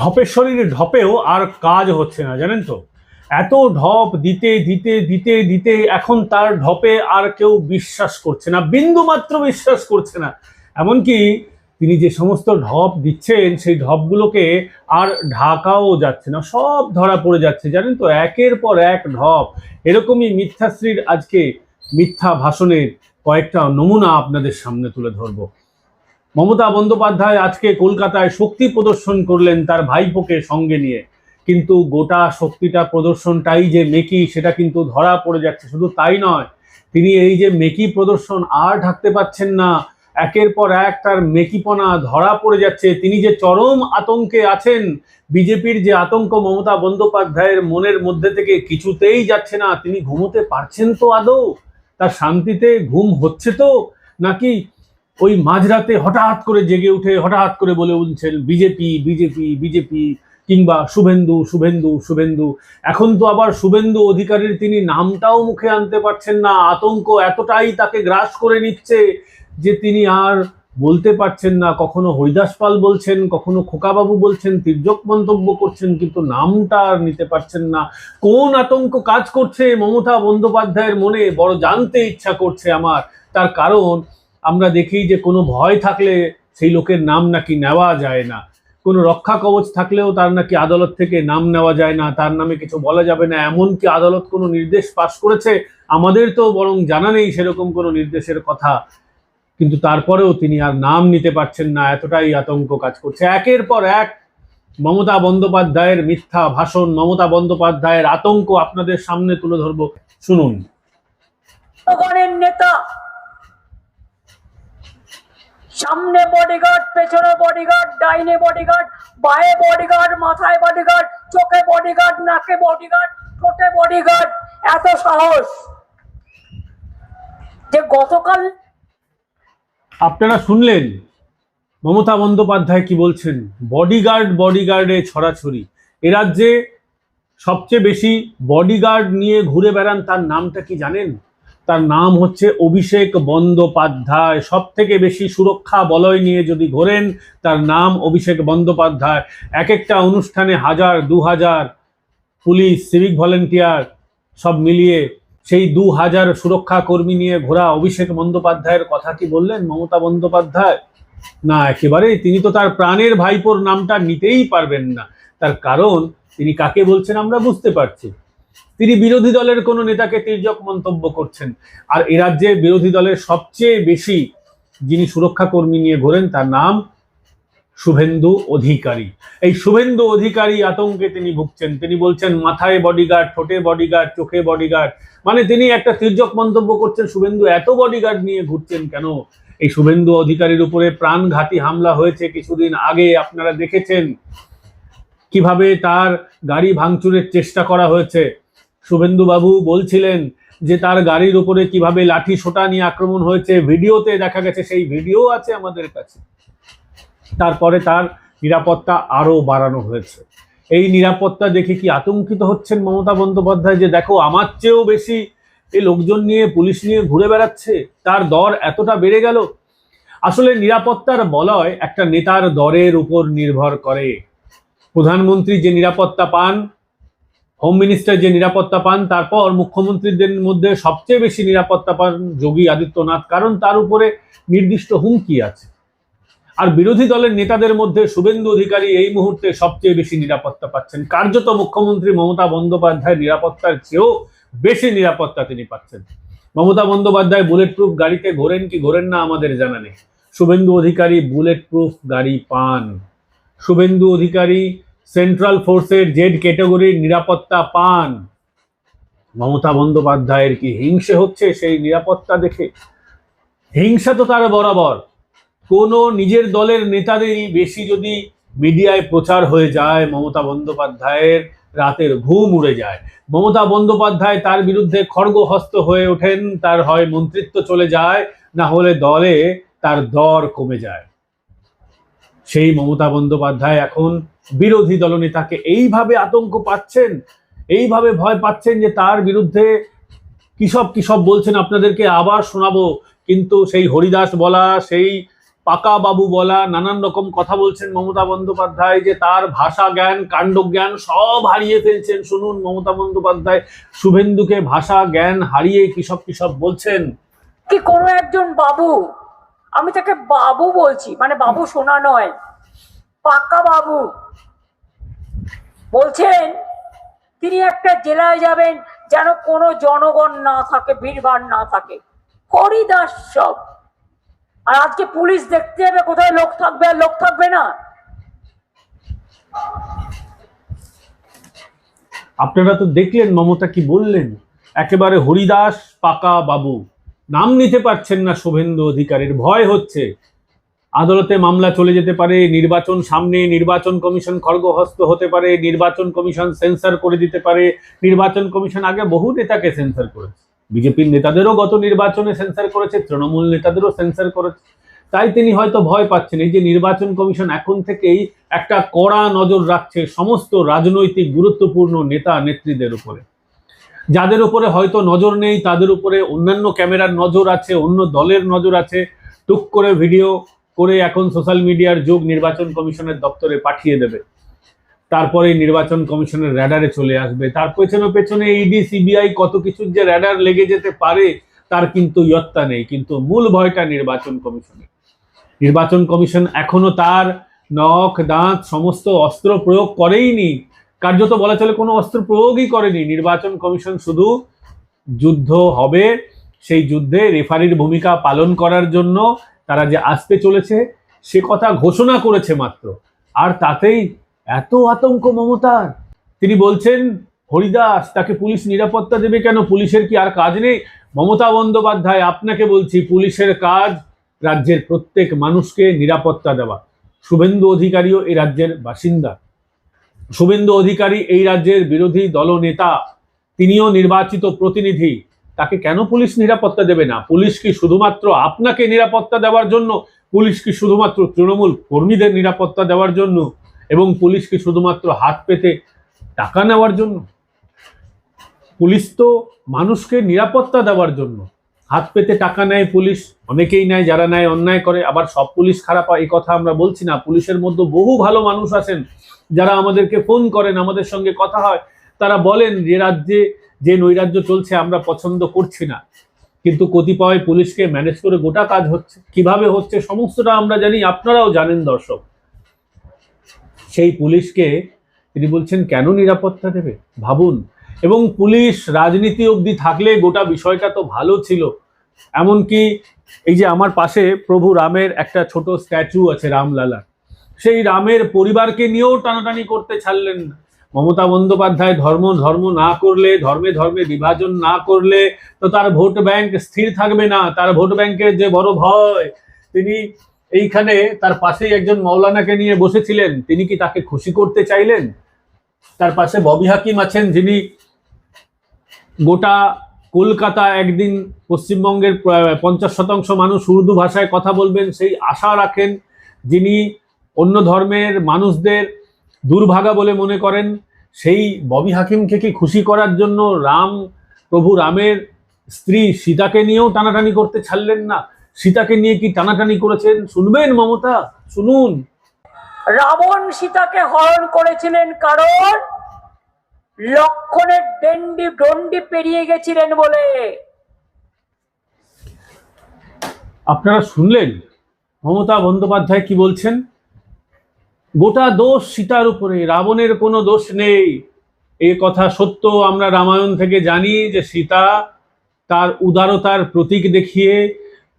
ঢপেশ্বরীর ঢপেও আর কাজ হচ্ছে না, জানেন তো? এত ঢপ দিতে দিতে দিতে দিতে এখন তার ঢপে আর কেউ বিশ্বাস করছে না, বিন্দু মাত্র বিশ্বাস করছে না। এমনকি তিনি যে সমস্ত ঢপ দিচ্ছেন, সেই ঢপগুলোকে আর ঢাকাও যাচ্ছে না, সব ধরা পড়ে যাচ্ছে, জানেন তো? একের পর এক ঢপ এরকমই মিথ্যাশ্রীর আজকে মিথ্যা ভাষণের কয়েকটা নমুনা আপনাদের সামনে তুলে ধরবো। মমতা বন্দ্যোপাধ্যায় আজকে কলকাতায় শক্তি প্রদর্শন করলেন তার ভাইপোকে সঙ্গে নিয়ে। কিন্তু গোটা শক্তিটা প্রদর্শনটাই যে মেকি, সেটা কিন্তু ধরা পড়ে যাচ্ছে। শুধু তাই নয়, তিনি এই যে মেকি প্রদর্শন আর ঢাকতে পাচ্ছেন না, একের পর এক তার মেকিপনা ধরা পড়ে যাচ্ছে। তিনি যে চরম আতঙ্কে আছেন, বিজেপির যে আতঙ্ক মমতা বন্দ্যোপাধ্যায়ের মনের মধ্যে থেকে কিছুতেই যাচ্ছে না। তিনি ঘুমোতে পারছেন তো আদৌ? তার শান্তিতে ঘুম হচ্ছে তো? নাকি ওই মাঝরাতে হঠাৎ করে জেগে উঠে, হঠাৎ করে বলে উঠছেন, বিজেপি বিজেপি বিজেপি কিংবা শুভেন্দু শুভেন্দু শুভেন্দু। এখন তো আবার শুভেন্দু অধিকারীর তিনি নামটাও মুখে আনতে পারছেন না। আতঙ্ক এতটাই তাকে গ্রাস করে নিচ্ছে যে তিনি আর বলতে পারছেন না। কখনো হরিদাস পাল বলছেন, কখনো খোকাবাবু বলছেন, তির্যক মন্তব্য করছেন, কিন্তু নামটা আর নিতে পারছেন না। কোন আতঙ্ক কাজ করছে মমতা বন্দ্যোপাধ্যায়ের মনে? বড় জানতে ইচ্ছা করছে আমার। তার কারণ আমরা দেখি যে কোনো ভয় থাকলে সেই লোকের নাম নাকি নেওয়া যায় না। কোনো রক্ষা কবচ থাকলেও তার নাকি আদালত থেকে নাম নেওয়া যায় না, তার নামে কিছু বলা যাবে না। এমনকি আদালত কোনো নির্দেশ পাশ করেছে, আমাদের তো বরং জানা নেই সেরকম কোনো নির্দেশের কথা। কিন্তু তারপরেও তিনি আর নাম নিতে পারছেন না, এতটাই আতঙ্ক কাজ করছে। একের পর এক মমতা বন্দ্যোপাধ্যায়ের মিথ্যা ভাষণ, মমতা বন্দ্যোপাধ্যায়ের আতঙ্ক আপনাদের সামনে তুলে ধরবো। শুনুন। নেতা সামনে বডিগার্ড পেছনে বডিগার্ড ডাইনে বডিগার্ড বায়ে বডিগার্ড মাথায় বডিগার্ড চোখে বডিগার্ড নাকে বডিগার্ড ঠোঁটে বডিগার্ড এত সাহস। যে গতকাল আপনারা শুনলেন মমতা বন্দ্যোপাধ্যায় কি বলছেন? বডিগার্ড বডিগার্ডে ছড়াছড়ি। এ রাজ্যে সবচেয়ে বেশি বডিগার্ড নিয়ে ঘুরে বেড়ান তার নামটা কি জানেন? তার নাম হচ্ছে অভিষেক বন্দ্যোপাধ্যায়। সব থেকে বেশি সুরক্ষা বলয় নিয়ে যদি ঘোরেন, তার নাম অভিষেক বন্দ্যোপাধ্যায়। এক একটা অনুষ্ঠানে হাজার দু হাজার পুলিশ সিভিক ভলেন্টিয়ার সব মিলিয়ে সেই দু হাজার সুরক্ষা কর্মী নিয়ে ঘোরা অভিষেক বন্দ্যোপাধ্যায়ের কথা কি বললেন? মমতা বন্দ্যোপাধ্যায়? না, একেবারেই। তিনি তো তার প্রাণের ভাইপোর নামটা নিতেই পারবেন না। তার কারণ তিনি কাকে বলছেন আমরা বুঝতে পারছি। তিনি বিরোধী দলের কোনো নেতাকে তির্যক মন্তব্য করছেন। আর এ রাজ্যে বিরোধী দলের সবচেয়ে বেশি যিনি সুরক্ষা কর্মী নিয়ে ঘোরেন, তার নাম শুভেন্দু অধিকারী। এই শুভেন্দু অধিকারী আতঙ্কে তিনি ভুগছেন। তিনি বলছেন, মাথায় বডিগার্ড ঠোঁটে বডিগার্ড চোখে বডিগার্ড মানে তিনি একটা তির্যক মন্তব্য করছেন, শুভেন্দু এত বডিগার্ড নিয়ে ঘুরছেন কেন? এই শুভেন্দু অধিকারীর উপরে প্রাণঘাতী হামলা হয়েছে কিছুদিন আগে, আপনারা দেখেছেন। কীভাবে তার গাড়ি ভাঙচুরের চেষ্টা করা হয়েছে? শুভেন্দু বাবু বলছিলেন যে তার গাড়ির উপরে কীভাবে লাঠি সোটা নিয়ে আক্রমণ হয়েছে। ভিডিওতে দেখা গেছে, সেই ভিডিও আছে আমাদের কাছে। তারপরে তার নিরাপত্তা আরও বাড়ানো হয়েছে। এই নিরাপত্তা দেখে কি আতঙ্কিত হচ্ছেন মমতা বন্দ্যোপাধ্যায় যে দেখো, আমার চেয়েও বেশি এই লোকজন নিয়ে, পুলিশ নিয়ে ঘুরে বেড়াচ্ছে, তার দর এতটা বেড়ে গেল। আসলে নিরাপত্তার বলয় একটা নেতার দরের উপর নির্ভর করে। প্রধানমন্ত্রী যে নিরাপত্তা পান হোম মিনিস্টার যে নিরাপত্তা পান, তারপর মুখ্যমন্ত্রীদের মধ্যে সবচেয়ে বেশি নিরাপত্তা পান যোগী আদিত্যনাথ, কারণ তার উপরে নির্দিষ্ট হুমকি আছে। আর বিরোধী দলের নেতাদের মধ্যে শুভেন্দু অধিকারী এই মুহূর্তে সবচেয়ে বেশি নিরাপত্তা পাচ্ছেন। কার্যত মুখ্যমন্ত্রী মমতা বন্দ্যোপাধ্যায় নিরাপত্তার চেয়েও বেশি নিরাপত্তা তিনি পাচ্ছেন। মমতা বন্দ্যোপাধ্যায় বুলেট প্রুফ গাড়িতে ঘোরেন কি ঘোরেন না আমাদের জানা নেই। শুভেন্দু অধিকারী বুলেট প্রুফ গাড়ি পান। শুভেন্দু অধিকারী সেন্ট্রাল ফোর্সের জেড ক্যাটাগরির নিরাপত্তা পান। মমতা বন্দ্যোপাধ্যায়ের কি হিংসে হচ্ছে সেই নিরাপত্তা দেখে? হিংসা তো তার বরাবর। কোনো নিজের দলের নেতাদেরই বেশি যদি মিডিয়ায় প্রচার হয়ে যায়, মমতা বন্দ্যোপাধ্যায়ের রাতের ঘুম উড়ে যায়। মমতা বন্দ্যোপাধ্যায় তার বিরুদ্ধে খড়গহস্ত হয়ে ওঠেন, তার হয় মন্ত্রিত্ব চলে যায়, না হলে দলে তার দর কমে যায়। সেই মমতা বন্দ্যোপাধ্যায় এখন বিরোধী দলনেতাকে এইভাবে আতঙ্ক পাচ্ছেন? এইভাবে ভয় পাচ্ছেন যে তার বিরুদ্ধে কিসব কিসব বলছেন? আপনাদেরকে আবার শোনাবো। কিন্তু সেই হরিদাস বলা, সেই পাকা বাবু বলা, নানান রকম কথা বলছেন মমতা বন্দ্যোপাধ্যায় যে তার ভাষা জ্ঞান, কাণ্ড জ্ঞান সব হারিয়ে ফেলছেন। শুনুন মমতা বন্দ্যোপাধ্যায়, শুভেন্দুকে ভাষা জ্ঞান হারিয়ে কিসব কিসব বলছেন? কি কোনো একজন বাবু? আমি তাকে বাবু বলছি মানে বাবু শোনা নয়। পাক্কা বাবু। বলছেন, তিনি একটা জেলায় যাবেন যেন কোনো জনগণ না থাকে, ভিড়ভাড় না থাকে। হরিদাস সব। আর আজকে পুলিশ দেখতে যাবে, কোথায় লোক থাকবে আর লোক থাকবে না? আপনারা তো দেখলেন, মমতা কি বললেন? একেবারে হরিদাস পাকা বাবু। নাম নিতে পারছেন না, শুভেন্দু অধিকারের। ভয় হচ্ছে। আদালতে মামলা চলে যেতে পারে, নির্বাচন সামনে, নির্বাচন কমিশন খড়গহস্ত হতে পারে, নির্বাচন কমিশন সেন্সার করে দিতে পারে, নির্বাচন কমিশন আগে বহু নেতাকে সেন্সার করেছে। বিজেপির নেতাদেরও গত নির্বাচনে সেন্সার করেছে, তৃণমূল নেতাদেরও সেন্সার করেছে। তাই তিনি হয়তো ভয় পাচ্ছেন, এই যে নির্বাচন কমিশন এখন থেকেই একটা কড়া নজর রাখছে সমস্ত রাজনৈতিক গুরুত্বপূর্ণ নেতা নেত্রীদের উপরে। যাদের উপরে হয়তো নজর নেই, তাদের উপরে অন্যান্য ক্যামেরার নজর আছে, অন্য দলের নজর আছে। টুক করে ভিডিও করে এখন সোশ্যাল মিডিয়ার যুগ নির্বাচন কমিশনের দপ্তরে পাঠিয়ে দেবে। তারপরে নির্বাচন কমিশনের র্যাডারে চলে আসবে। তার পেছনে পেছনে ইডি সিবিআই কত কিছুর যে র্যাডার লেগে যেতে পারে, তার কিন্তু ইয়ত্তা নেই। কিন্তু মূল ভয়টা নির্বাচন কমিশনের নির্বাচন কমিশন এখনও তার নখ, দাঁত, সমস্ত অস্ত্র প্রয়োগ করেইনি। কার্যত বলা চলে কোনো অস্ত্র প্রয়োগই করেনি। নির্বাচন কমিশন শুধু যুদ্ধ হবে। সেই যুদ্ধে রেফারির ভূমিকা পালন করার জন্য তারা যে আসতে চলেছে, সে কথা ঘোষণা করেছে মাত্র। আর তাতেই এত আতঙ্ক মমতার। তিনি বলছেন, হরিদাস, তাকে পুলিশ নিরাপত্তা দেবে কেন? পুলিশের কি আর কাজ নেই? মমতা বন্দ্যোপাধ্যায়, আপনাকে বলছি, পুলিশের কাজ রাজ্যের প্রত্যেক মানুষকে নিরাপত্তা দেওয়া। শুভেন্দু অধিকারীও এই রাজ্যের বাসিন্দা। শুভেন্দু অধিকারী এই রাজ্যের বিরোধী দলনেতা। তিনিও নির্বাচিত প্রতিনিধি। তাকে কেন পুলিশ নিরাপত্তা দেবে না? পুলিশ কি শুধুমাত্র আপনাকে নিরাপত্তা দেওয়ার জন্য? পুলিশ কি শুধুমাত্র তৃণমূল কর্মীদের নিরাপত্তা দেওয়ার জন্য? এবং পুলিশ কি শুধুমাত্র হাত পেতে টাকা নেওয়ার জন্য? পুলিশ তো মানুষকে নিরাপত্তা দেওয়ার জন্য। হাত পেতে টাকা নেয় পুলিশ, অনেকেই নেয়, যারা নেয়, অন্যায় করে। আবার সব পুলিশ খারাপ হয়, এই কথা আমরা বলছি না। পুলিশের মধ্যে বহু ভালো মানুষ আছেন, যারা আমাদেরকে ফোন করেন, আমাদের সঙ্গে কথা হয়। তারা বলেন যে রাজ্যে যে নৈরাজ্য চলছে আমরা পছন্দ করছি না। কিন্তু কতিপয় পুলিশকে ম্যানেজ করে গোটা কাজ হচ্ছে। কীভাবে হচ্ছে সমস্তটা আমরা জানি, আপনারাও জানেন দর্শক। সেই পুলিশকে তিনি বলছেন, কেন নিরাপত্তা দেবে? ভাবুন। এবং পুলিশ রাজনীতি অবধি থাকলে গোটা বিষয়টা তো ভালো ছিল। এমনকি এই যে আমার পাশে প্রভু রামের একটা ছোট স্ট্যাচু আছে রামলালা সেই রামের পরিবারকে নিয়েও টানাটানি করতে ছাড়লেন না মমতা বন্দ্যোপাধ্যায় ধর্ম ধর্ম না করলে, ধর্মে ধর্মে বিভাজন না করলে, তো তার ভোট ব্যাংক স্থির থাকবে না, তার ভোট ব্যাংকের যে বড় ভয়, তিনি এইখানে তার পাশেই একজন মৌলানাকে নিয়ে বসেছিলেন, তিনি কি তাকে খুশি করতে চাইলেন? তার পাশে ববি হাকিম আছেন, যিনি গোটা কলকাতা একদিন পশ্চিমবঙ্গের পঞ্চাশ শতাংশ মানুষ উর্দু ভাষায় কথা বলবেন, সেই আশা রাখেন যিনি অন্য ধর্মের মানুষদের দুর্ভাগা বলে মনে করেন। সেই ববি হাকিমকে কি খুশি করার জন্য রাম প্রভু রামের স্ত্রী সীতাকে নিয়েও টানাটানি করতে ছাড়লেন না? সীতাকে নিয়ে কি টানাটানি করেছেন? শুনবেন মমতা শুনুন। রাবণ সীতাকে হরণ করেছিলেন কারণ লক্ষণের ডেন্ডি ডন্ডি পেরিয়ে গেছিলেন বলে। আপনারা শুনলেন মমতা বন্দ্যোপাধ্যায় কি বলছেন? গোটা দোষ সীতার উপরে, রাবণের কোনো দোষ নেই। এ কথা সত্য, আমরা রামায়ণ থেকে জানি যে সীতা তার উদারতার প্রতীক দেখিয়ে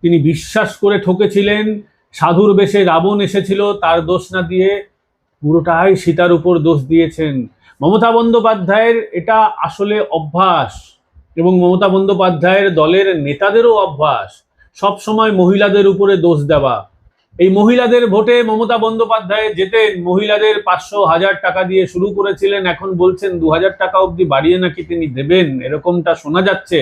তিনি বিশ্বাস করে ঠকেছিলেন। সাধুর বেশে রাবণ এসেছিল, তার দোষ না দিয়ে পুরোটাই সীতার উপর দোষ দিয়েছেন। মমতা বন্দ্যোপাধ্যায়ের এটা আসলে অভ্যাস এবং মমতা বন্দ্যোপাধ্যায়ের দলের নেতাদেরও অভ্যাস। সব সময় মহিলাদের উপরে দোষ দেওয়া। এই মহিলাদের ভোটে মমতা বন্দ্যোপাধ্যায় যেতেন মহিলাদের পাঁচশো হাজার টাকা দিয়ে শুরু করেছিলেন, এখন বলছেন দু হাজার টাকা অবধি বাড়িয়ে নাকি তিনি দেবেন, এরকমটা শোনা যাচ্ছে।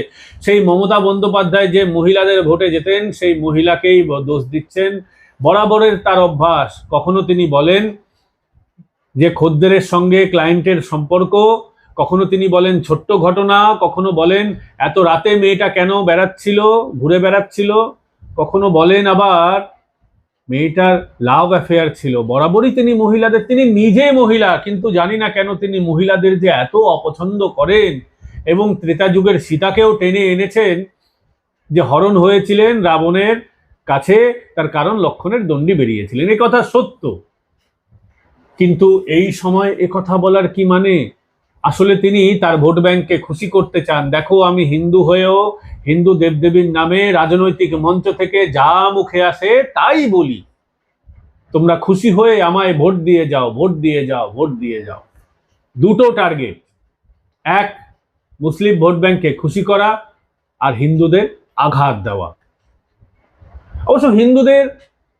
সেই মমতা বন্দ্যোপাধ্যায় যে মহিলাদের ভোটে যেতেন সেই মহিলাকেই দোষ দিচ্ছেন। বরাবরের তার অভ্যাস, কখনো তিনি বলেন যে খদ্দেরের সঙ্গে ক্লায়েন্টের সম্পর্ক, কখনো তিনি বলেন ছোট্ট ঘটনা, কখনো বলেন এত রাতে মেয়েটা কেন বেড়াচ্ছিল, ঘুরে বেড়াচ্ছিল, কখনো বলেন আবার মেয়েটার লাভ অ্যাফেয়ার ছিল। বরাবরই তিনি মহিলাদের, তিনি নিজে মহিলা, কিন্তু জানি না কেন তিনি মহিলাদের যে এত অপছন্দ করেন এবং ত্রেতা যুগের সীতাকেও টেনে এনেছেন যে হরণ হয়েছিলেন রাবণের কাছে, তার কারণ লক্ষণের দণ্ডি বেরিয়েছিলেন। এ কথা সত্য। কিন্তু এই সময় এ কথা বলার কি মানে? আসলে তিনি তার ভোট ব্যাংককে খুশি করতে চান। দেখো, আমি হিন্দু হয়েও হিন্দু দেবদেবীর নামে রাজনৈতিক মঞ্চ থেকে যা মুখে আসে তাই বলি। তোমরা খুশি হয়ে আমায় ভোট দিয়ে যাও, ভোট দিয়ে যাও, ভোট দিয়ে যাও। দুটো টার্গেট। এক, মুসলিম ভোট ব্যাংককে খুশি করা আর হিন্দুদের আঘাত দেওয়া। অবশ্য হিন্দুদের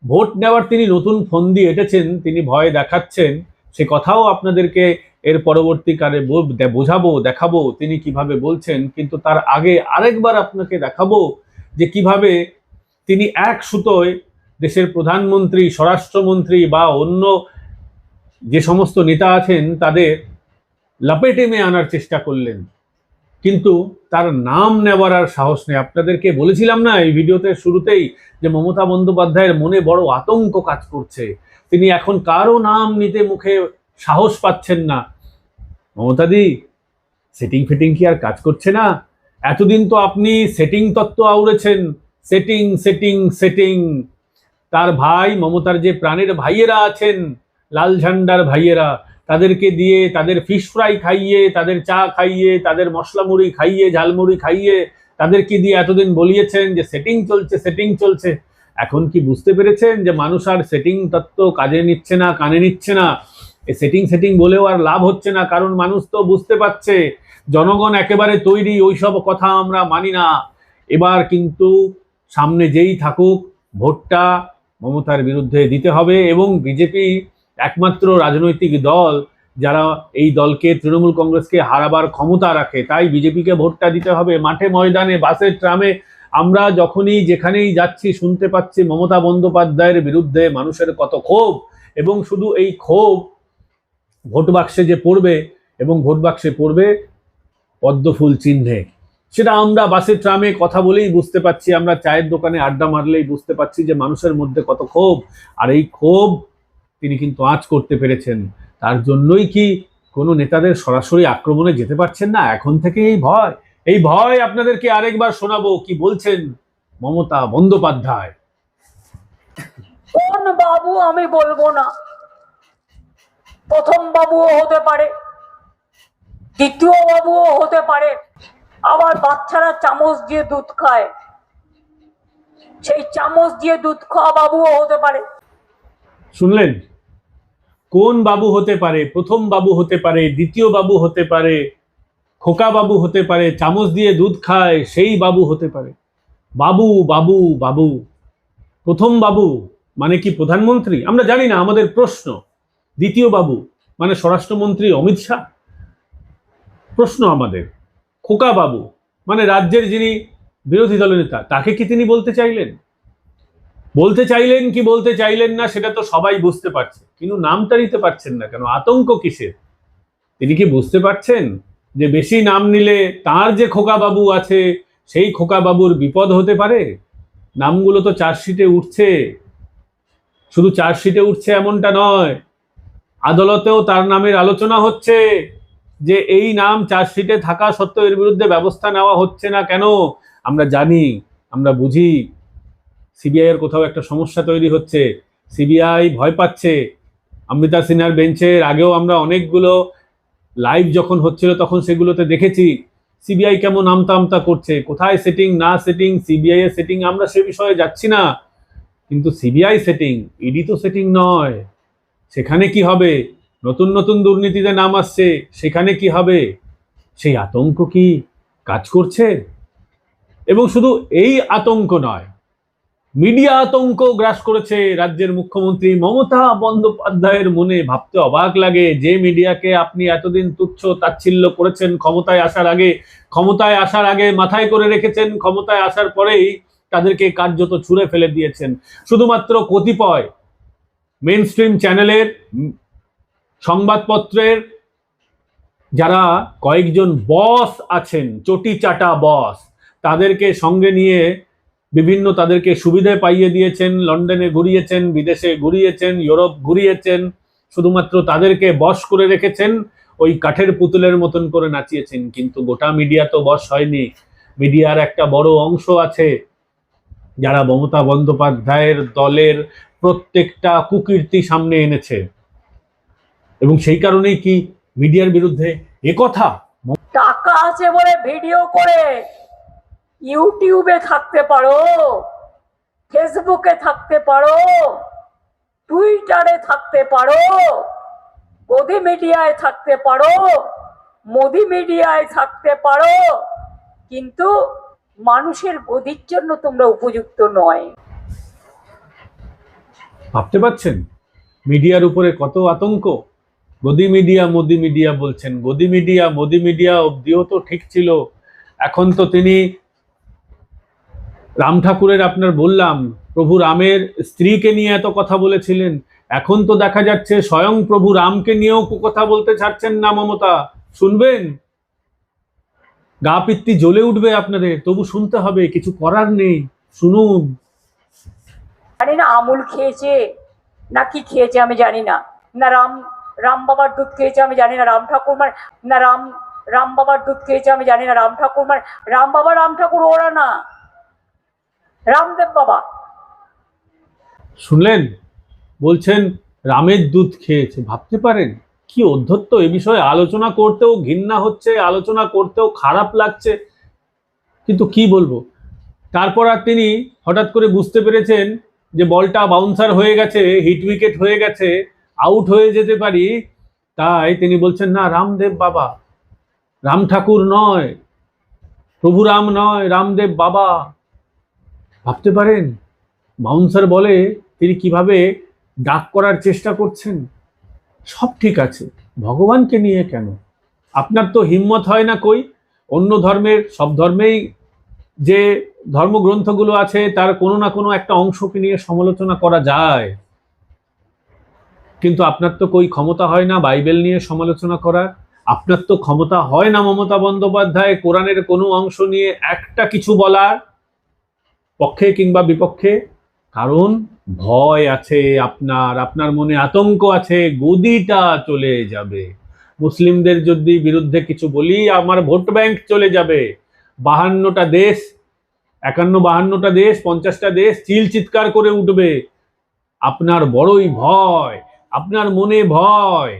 ভোট নেওয়ার তিনি নতুন ফন্দি এঁটেছেন, তিনি ভয় দেখাচ্ছেন। সে কথাও আপনাদেরকে এর পরবর্তীকালে বোঝাবো, দেখাবো তিনি কীভাবে বলছেন, কিন্তু তার আগে আরেকবার আপনাকে দেখাবো যে কীভাবে তিনি এক সুতোয় দেশের প্রধানমন্ত্রী, স্বরাষ্ট্রমন্ত্রী বা অন্য যে সমস্ত নেতা আছেন, তাদের লাপেটেমে আনার চেষ্টা করলেন। কিন্তু তার নাম নেওয়ার আর সাহস নেই। আপনাদেরকে বলেছিলাম না এই ভিডিওতে শুরুতেই যে মমতা বন্দ্যোপাধ্যায়ের মনে বড় আতঙ্ক কাজ করছে। তিনি এখন কারও নাম নিতে মুখে সাহস পাচ্ছেন না। মমতাদি সেটিং ফিটিং কি আর কাজ করছে না? এতদিন তো আপনি সেটিং তত্ত্ব আউড়েছেন সেটিং সেটিং সেটিং তার ভাই মমতার যে প্রাণের ভাইয়েরা আছেন, লাল ঝান্ডার ভাইয়েরা, তাদেরকে দিয়ে তাদের ফিশ ফ্রাই খাইয়ে, তাদের চা খাইয়ে, তাদের মশলা মুড়ি খাইয়ে, ঝালমুড়ি খাইয়ে তাদেরকে দিয়ে এতদিন বলিয়েছেন যে সেটিং চলছে সেটিং চলছে। এখন কি বুঝতে পেরেছেন যে মানুষ আর সেটিং তত্ত্ব কাজে নিচ্ছে না, কানে নিচ্ছে না? সেটিং সেটিং বলেও আর লাভ হচ্ছে না, কারণ মানুষ তো বুঝতে পারছে, জনগণ একেবারে তৈরি, ওইসব কথা আমরা মানি না। এবার কিন্তু সামনে যেই থাকুক, ভোটটা মমতার বিরুদ্ধে দিতে হবে এবং বিজেপি একমাত্র রাজনৈতিক দল যারা এই দলকে তৃণমূল কংগ্রেসকে হারাবার ক্ষমতা রাখে, তাই বিজেপিকে ভোটটা দিতে হবে। মাঠে ময়দানে, বাসে, ট্রামে আমরা যখনই যেখানেই যাচ্ছি শুনতে পাচ্ছি মমতা বন্দ্যোপাধ্যায়ের বিরুদ্ধে মানুষের কত ক্ষোভ এবং শুধু এই ক্ষোভ ভোট বাক্সে যে পড়বে এবং ভোট বাক্সে পড়বে পদ্মফুল চিহ্নে। সেটা আমরা বাসে, ট্রামে কথা বলেই বুঝতে পারছি, আমরা চায়ের দোকানে আড্ডা মারলেই বুঝতে পারছি যে মানুষের মধ্যে কত ক্ষোভ। আর এই ক্ষোভ তিনি কিন্তু আঁচ করতে পেরেছেন। তার জন্যই কি কোনো নেতাদের সরাসরি আক্রমণে যেতে পারছেন না? এখন থেকে এই ভয়। এই ভয় আপনাদেরকে আরেকবার শোনাবো, কি বলছেন মমতা বন্দ্যোপাধ্যায়? বাবু আমি বলব না। প্রথম বাবুও হতে পারে, দ্বিতীয় বাবুও হতে পারে, আবার বাচ্চারা চামচ দিয়ে দুধ খায়। সেই চামচ দিয়ে দুধ খাওয়া বাবুও হতে পারে। শুনলেন? কোন বাবু হতে পারে, প্রথম বাবু হতে পারে, দ্বিতীয় বাবু হতে পারে, খোকা বাবু হতে পারে, চামচ দিয়ে দুধ খায়, সেই বাবু হতে পারে। বাবু বাবু বাবু। প্রথম বাবু মানে কি প্রধানমন্ত্রী? আমরা জানি না, আমাদের প্রশ্ন। দ্বিতীয় বাবু মানে স্বরাষ্ট্রমন্ত্রী অমিত শাহ? প্রশ্ন আমাদের, খোকা বাবু মানে রাজ্যের যিনি বিরোধী দলনেতা তাকে কি তিনি বলতে চাইলেন? বলতে চাইলেন কি বলতে চাইলেন না, সেটা তো সবাই বুঝতে পারছে, কিন্তু নামটা নিতে পারছেন না কেন? আতঙ্ক কিসের? তিনি কি বুঝতে পারছেন যে বেশি নাম নিলে তার যে খোকা বাবু আছে, সেই খোকা বাবুর বিপদ হতে পারে? নামগুলো তো চার্জশিটে উঠছে, শুধু চার্জশিটে উঠছে এমনটা নয় আদালতেও তার নামের আলোচনা হচ্ছে যে এই নাম চার্জশিটে থাকা সত্ত্বেও এর বিরুদ্ধে ব্যবস্থা নেওয়া হচ্ছে না কেন? আমরা জানি, আমরা বুঝি, সিবিআই এর কোথাও একটা সমস্যা তৈরি হচ্ছে। সিবিআই ভয় পাচ্ছে। অমৃতা সিনহার বেঞ্চের আগেও আমরা অনেকগুলো লাইভ যখন হচ্ছিল তখন সেগুলোতে দেখেছি। সিবিআই কেমন আমতা আমতা করছে? কোথায় সেটিং না সেটিং সিবিআই এর সেটিং আমরা সে বিষয়ে যাচ্ছি না। কিন্তু সিবিআই সেটিং ইডি তো সেটিং নয়। সেখানে কি হবে? নতুন নতুন দুর্নীতিতে নাম আসছে, সেখানে কি হবে? সেই আতঙ্ক কি কাজ করছে? এবং শুধু এই আতঙ্ক নয়, মিডিয়া আতঙ্ক গ্রাস করেছে রাজ্যের মুখ্যমন্ত্রী মমতা বন্দ্যোপাধ্যায়ের মনে। ভাবতে অবাক লাগে যে মিডিয়াকে আপনি এতদিন তুচ্ছ তাচ্ছিল্য করেছেন, ক্ষমতায় আসার আগে। ক্ষমতায় আসার আগে মাথায় করে রেখেছেন, ক্ষমতায় আসার পরেই তাদেরকে কার্যত ছুঁড়ে ফেলে দিয়েছেন। শুধুমাত্র কতিপয় মেন স্ট্রিম চ্যানেলের সংবাদপত্রের, যারা কয়েকজন বস আছেন চটি চাটা বস তাদেরকে সঙ্গে নিয়ে বিভিন্ন তাদেরকে সুবিধে পাইয়ে দিয়েছেন, লন্ডনে ঘুরিয়েছেন, বিদেশে ঘুরিয়েছেন, ইউরোপ ঘুরিয়েছেন, শুধুমাত্র তাদেরকে বশ করে রেখেছেন, ওই কাঠের পুতুলের মতন করে নাচিয়েছেন। কিন্তু গোটা মিডিয়া তো বশ হয়নি। মিডিয়ার একটা বড় অংশ আছে, যারা মমতা বন্দ্যোপাধ্যায়ের দলের প্রত্যেকটা কুকীর্তি সামনে এনেছে। এবং সেই কারণেই কি মিডিয়ার বিরুদ্ধে একথা টাকা আছে বলে ভিডিও করে ইউটিউবে থাকতে পারো, ফেসবুকে থাকতে পারো, টুইটারে থাকতে পারো গদি মিডিয়ায় থাকতে পারো, মোদি মিডিয়ায় থাকতে পারো, কিন্তু মানুষের গদির জন্য তোমরা উপযুক্ত নয়। ভাবতে পারছেন? মিডিয়ার উপরে কত আতঙ্ক? গদি মিডিয়া, মোদি মিডিয়া বলছেন, গদি মিডিয়া, মোদি মিডিয়া অব্দিও তো ঠিক ছিল। এখন তো তিনি রাম ঠাকুরের আপনার বললাম, প্রভু রামের স্ত্রীকে নিয়ে এত কথা বলেছিলেন। এখন তো দেখা যাচ্ছে স্বয়ং প্রভু রামকে নিয়েও কথা বলতে ছাড়ছেন না মমতা। শুনবেন? গা পিত্তি জ্বলে উঠবে আপনাদের, তবু শুনতে হবে, কিছু করার নেই। শুনুন। জানি না আমুল খেয়েছে না কি খেয়েছে আমি জানি না। না রাম রাম বাবার দুধ খেয়েছে আমি জানি না, রাম ঠাকুর মানে না রাম রাম বাবার দুধ খেয়েছে আমি জানি না, রাম ঠাকুর মানে রাম বাবা, রাম ঠাকুর ওরা না। রামদেব বাবা। শুনলেন? বলছেন রামের দুধ খেয়েছে, ভাবতে পারেন? কি অধ্যত্ত এ বিষয়ে আলোচনা করতেও ঘৃণা হচ্ছে, আলোচনা করতেও খারাপ লাগছে। কিন্তু কি বলব? তারপর আর তিনি হঠাৎ করে বুঝতে পেরেছেন যে বলটা বাউন্সার হয়ে গেছে হিট উইকেট হয়ে গেছে আউট হয়ে যেতে পারি, তাই তিনি বলছেন, না, রামদেব বাবা, রাম ঠাকুর নয়, প্রভু রাম নয়, রামদেব বাবা। ভাবতে পারেন বাউন্সার বলে তিনি কীভাবে ডাক করার চেষ্টা করছেন? সব ঠিক আছে, ভগবানকে নিয়ে কেন? আপনার তো হিম্মত হয় না কই, অন্য ধর্মের, সব ধর্মেই যে ধর্মগ্রন্থগুলো আছে, তার কোনো না কোনো একটা অংশকে নিয়ে সমালোচনা করা যায়। কিন্তু আপনার তো কই ক্ষমতা হয় না বাইবেল নিয়ে সমালোচনা করার আপনার তো ক্ষমতা হয় না মমতা বন্দ্যোপাধ্যায় কোরআনের কোনো অংশ নিয়ে একটা কিছু বলার পক্ষে কিংবা বিপক্ষে। কারণ ভয় আছে আপনার আপনার মনে আতঙ্ক আছে, গদিটা চলে যাবে। মুসলিমদের যদি বিরুদ্ধে কিছু বলি, আমার ভোট ব্যাংক চলে যাবে। বাহান্নটা দেশ, একান্ন বাহান্নটা দেশ, পঞ্চাশটা দেশ চিল চিৎকার করে উঠবে। আপনার বড়ই ভয়, আপনার মনে ভয়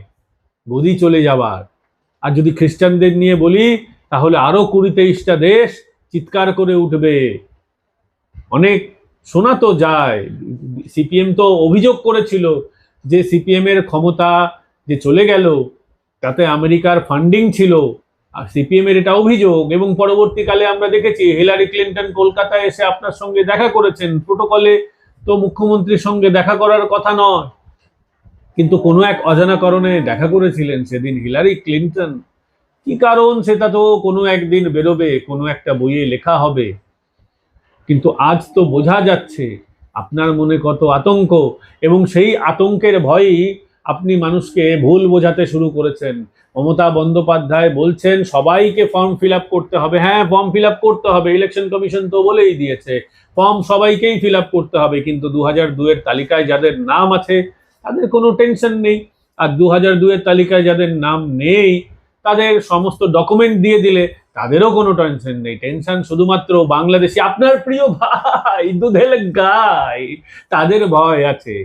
গদি চলে যাবার। আর যদি খ্রিস্টানদের নিয়ে বলি, তাহলে আরও কুড়ি তেইশটা দেশ চিৎকার করে উঠবে। অনেক শোনা তো যায়। সিপিএম তো অভিযোগ করেছিল যে সিপিএম এর ক্ষমতা যে চলে গেল, তাতে আমেরিকার ফান্ডিং ছিল আর সিপিএম এর এটা অভিযোগ এবং পরবর্তীকালে আমরা দেখেছি হিলারি ক্লিন্টন কলকাতায় এসে আপনার সঙ্গে দেখা করেছেন। প্রোটোকলে তো মুখ্যমন্ত্রীর সঙ্গে দেখা করার কথা নয়। কিন্তু কোনো এক অজানা কারণে দেখা করেছিলেন সেদিন হিলারি ক্লিন্টন। কি কারণ সেটা তো কোনো একদিন বেরোবে, কোনো একটা বইয়ে লেখা হবে। কিন্তু আজ তো বোঝা যাচ্ছে, আপনার মনে কত আতঙ্ক এবং সেই আতঙ্কের ভয়ই আপনি মানুষকে ভুল বোঝাতে শুরু করেছেন। মমতা বন্দ্যোপাধ্যায় বলছেন, সবাইকে ফর্ম ফিল করতে হবে। হ্যাঁ ফর্ম ফিল করতে হবে ইলেকশন কমিশন তো বলেই দিয়েছে। ফর্ম সবাইকেই ফিল করতে হবে, কিন্তু দু হাজার দুয়ের তালিকায় যাদের নাম আছে, তাদের কোনো টেনশন নেই। আর দু হাজার দুয়ের তালিকায় যাদের নাম নেই, তাদের সমস্ত ডকুমেন্ট দিয়ে দিলে তাদেরও কোনো টেনশন নেই। টেনশন শুধুমাত্র বাংলাদেশি। আপনার প্রিয় ভাই দুধের গাই, তাদের ভয় আছে।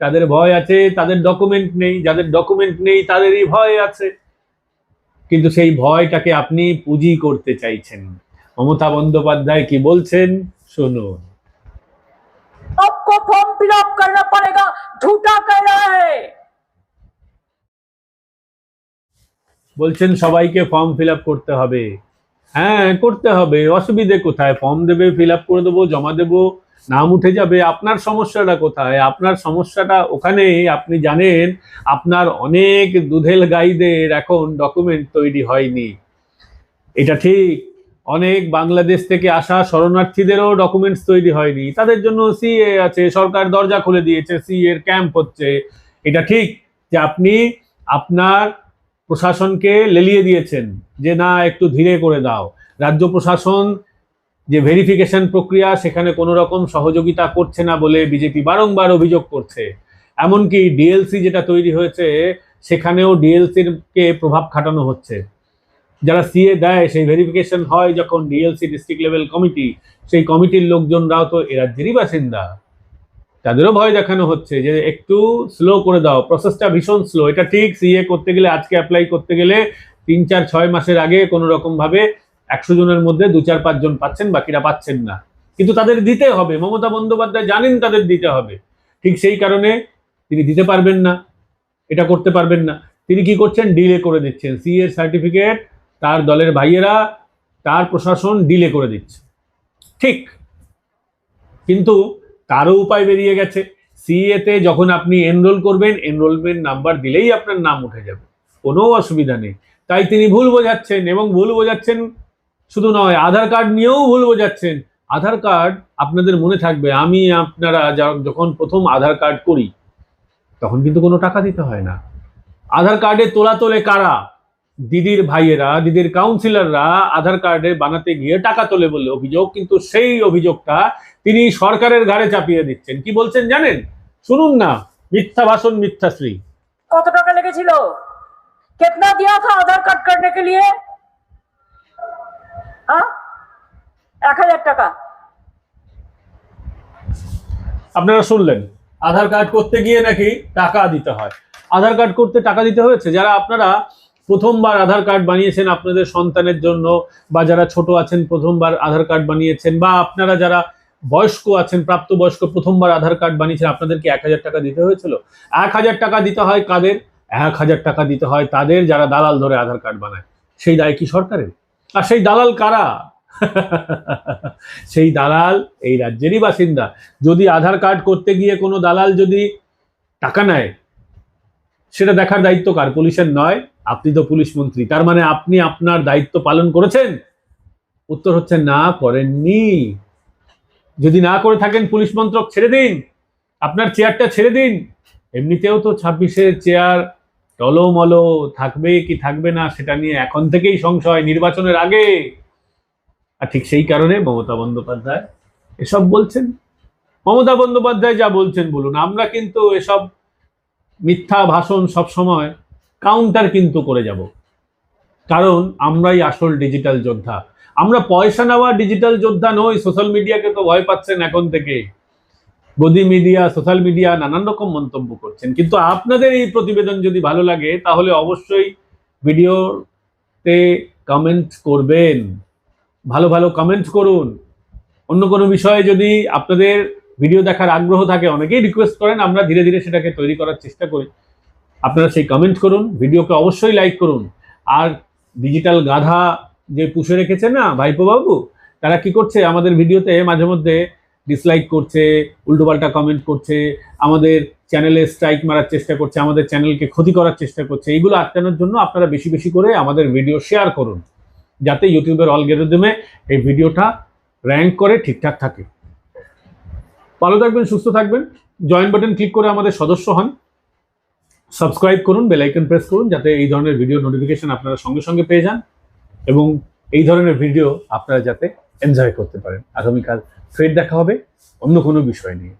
তাদের ভয় আছে, তাদের ডকুমেন্ট নেই। যাদের ডকুমেন্ট নেই, তাদেরই ভয় আছে। কিন্তু সেই ভয়টাকে আপনি পুঁজি করতে চাইছেন মমতা বন্দ্যোপাধ্যায় কি বলছেন শুনুন आपको फॉर्म फिलअप करना पड़ेगा झूठा कह रहा है বলছেন সবাইকে ফর্ম ফিল আপ করতে হবে হ্যাঁ করতে হবে অসুবিধে কোথায় ফর্ম দেবে ফিল আপ করে দেবো জমা দেবো নাম উঠে যাবে, আপনার সমস্যাটা কোথায়? আপনার সমস্যাটা ওখানে আপনি জানেন, আপনার অনেক দুধেল গাইদের এখন ডকুমেন্ট তৈরি হয়নি। এটা ঠিক, অনেক বাংলাদেশ থেকে আসা শরণার্থীদেরও ডকুমেন্টস তৈরি হয়নি। তাদের জন্য সিএ আছে, সরকার দরজা খুলে দিয়েছে সি এর ক্যাম্প হচ্ছে। এটা ঠিক যে আপনি আপনার প্রশাসনকে লেলিয়ে দিয়েছেন যে, না, একটু ধীরে করে দাও। রাজ্য প্রশাসন যে ভেরিফিকেশন প্রক্রিয়া সেখানে কোনো রকম সহযোগিতা করছে না বলে বিজেপি বারংবার অভিযোগ করছে। এমনকি ডিএলসি যেটা তৈরি হয়েছে, সেখানেও ডিএলসির কে প্রভাব খাটানো হচ্ছে। যারা সিএ দেয়, সেই ভেরিফিকেশন হয় যখন ডিএলসি ডিস্ট্রিক্ট লেভেল কমিটি সেই কমিটির লোকজনরাও তো এ রাজ্যেরই বাসিন্দা। তাদেরও ভয় দেখানো হচ্ছে যে একটু স্লো করে দাও প্রসেসটা ভীষণ স্লো এটা ঠিক সিএ করতে গেলে, আজকে অ্যাপ্লাই করতে গেলে তিন, চার, ছয় মাসের আগে কোনো রকম ভাবে একশো জনের মধ্যে দু চার পাঁচজন পাচ্ছেন, বাকিরা পাচ্ছেন না। কিন্তু তাদের দিতে হবে। মমতা বন্দ্যোপাধ্যায় জানেন তাদের দিতে হবে। ঠিক সেই কারণে তিনি দিতে পারবেন না, এটা করতে পারবেন না। তিনি কি করছেন? ডিলে করে দিচ্ছেন। সি এর সার্টিফিকেট, তার দলের ভাইয়েরা, তার প্রশাসন ডিলে করে দিচ্ছে। ঠিক। কিন্তু তারও উপায় বেরিয়ে গেছে। সিএতে যখন আপনি এনরোল করবেন এনরোলমেন্ট নাম্বার দিলেই আপনার নাম উঠে যাবে। কোনো অসুবিধা নেই। তাই তিনি ভুল বোঝাচ্ছেন এবং ভুল বোঝাচ্ছেন শুধু নয়, আধার কার্ড নিয়েও ভুল বোঝাচ্ছেন। আধার কার্ড আপনাদের মনে থাকবে, আমি, আপনারা যখন প্রথম আধার কার্ড করি, তখন কিন্তু কোনো টাকা দিতে হয় না। আধার কার্ডে তোলা তোলে কারা? দিদির ভাইয়েরা, দিদির কাউন্সিলররা আধার কার্ডে বানাতে গিয়ে টাকা তোলে বলে অভিযোগ, কিন্তু সেই অভিযোগটা তিনি সরকারের ঘাড়ে চাপিয়ে দিচ্ছেন। কি বলছেন জানেন? শুনুন না, মিথ্যা ভাষণ মিথ্যাশ্রী কত টাকা লেগেছিল? কেতনা দিয়া থা আধার কার্ড করতে কে লিয়ে हाँ এক হাজার টাকা। আপনারা শুনলেন। আধার কার্ড করতে গিয়ে নাকি টাকা দিতে হয়। আধার কার্ড করতে টাকা দিতে হয়েছে? যারা আপনারা প্রথমবার আধার কার্ড বানিয়েছেন আপনাদের সন্তানের জন্য বা যারা ছোট আছেন প্রথমবার আধার কার্ড বানিয়েছেন বা আপনারা যারা বয়স্ক আছেন প্রাপ্তবয়স্ক প্রথমবার আধার কার্ড বানিয়েছেন আপনাদেরকে এক হাজার টাকা দিতে হয়েছিল। এক হাজার টাকা দিতে হয় কাদের? এক হাজার টাকা দিতে হয় তাদের যারা দালাল ধরে আধার কার্ড বানায়। সেই দায় কি সরকারের? আর সেই দালাল কারা? সেই দালাল এই রাজ্যেরই বাসিন্দা। যদি আধার কার্ড করতে গিয়ে কোনো দালাল যদি টাকা নেয়, সেটা দেখার দায়িত্ব কার? পুলিশের নয়, আপনি তো পুলিশ মন্ত্রী। তার মানে আপনি আপনার দায়িত্ব পালন করেছেন? উত্তর হচ্ছে না, করেননি। যদি না করে থাকেন পুলিশ মন্ত্রক, ছেড়ে দিন। আপনার চেয়ারটা ছেড়ে দিন। এমনিতেও তো ছাব্বিশের চেয়ার টলমলো থাকবে কি থাকবে না সেটা নিয়ে এখন থেকেই সংশয় নির্বাচনের আগে। আর ঠিক সেই কারণে মমতা বন্দ্যোপাধ্যায় এসব বলছেন। মমতা বন্দ্যোপাধ্যায় যা বলছেন বলুন, আমরা কিন্তু এসব মিথ্যা ভাষণ সব সময় কাউন্টার কিন্তু করে যাব। কারণ আমরাই আসল ডিজিটাল যোদ্ধা। আমরা পয়সা নেওয়া ডিজিটাল যোদ্ধা নই সোশ্যাল মিডিয়াকে তো ভয় পাচ্ছেন এখন থেকে। গদি মিডিয়া সোশ্যাল মিডিয়া নানান রকম মন্তব্য করছেন। কিন্তু আপনাদের এই প্রতিবেদন যদি ভালো লাগে, তাহলে অবশ্যই ভিডিওতে কমেন্ট করবেন। ভালো ভালো কমেন্ট করুন। অন্য কোনো বিষয়ে যদি আপনাদের ভিডিও দেখার আগ্রহ থাকে, অনেকেই রিকোয়েস্ট করেন, আমরা ধীরে ধীরে সেটাকে তৈরি করার চেষ্টা করি। আপনারা সেই কমেন্ট করুন ভিডিওকে অবশ্যই লাইক করুন। আর ডিজিটাল গাধা যে পুষে রেখেছে না ভাইপো বাবু তারা কি করছে? আমাদের ভিডিওতে মাঝে মধ্যে ডিসলাইক করছে, উল্টোপাল্টা কমেন্ট করছে, আমাদের চ্যানেলে স্ট্রাইক মারার চেষ্টা করছে, আমাদের চ্যানেলকে ক্ষতি করার চেষ্টা করছে এইগুলো আটকানোর জন্য আপনারা বেশি বেশি করে আমাদের ভিডিও শেয়ার করুন, যাতে ইউটিউবের অলগেরিদমে এই ভিডিওটা র্যাঙ্ক করে ঠিকঠাক থাকে। ভালো থাকবেন, সুস্থ থাকবেন জয়েন বাটন ক্লিক করে আমাদের সদস্য হন সাবস্ক্রাইব করুন বেল আইকন প্রেস করুন, যাতে এই ধরনের ভিডিও নোটিফিকেশন আপনারা সঙ্গে সঙ্গে পেয়ে যান, এবং এই ধরনের ভিডিও আপনারা যাতে এনজয় করতে পারেন। আগামীকাল ফের দেখা হবে অন্য কোনো বিষয় নিয়ে।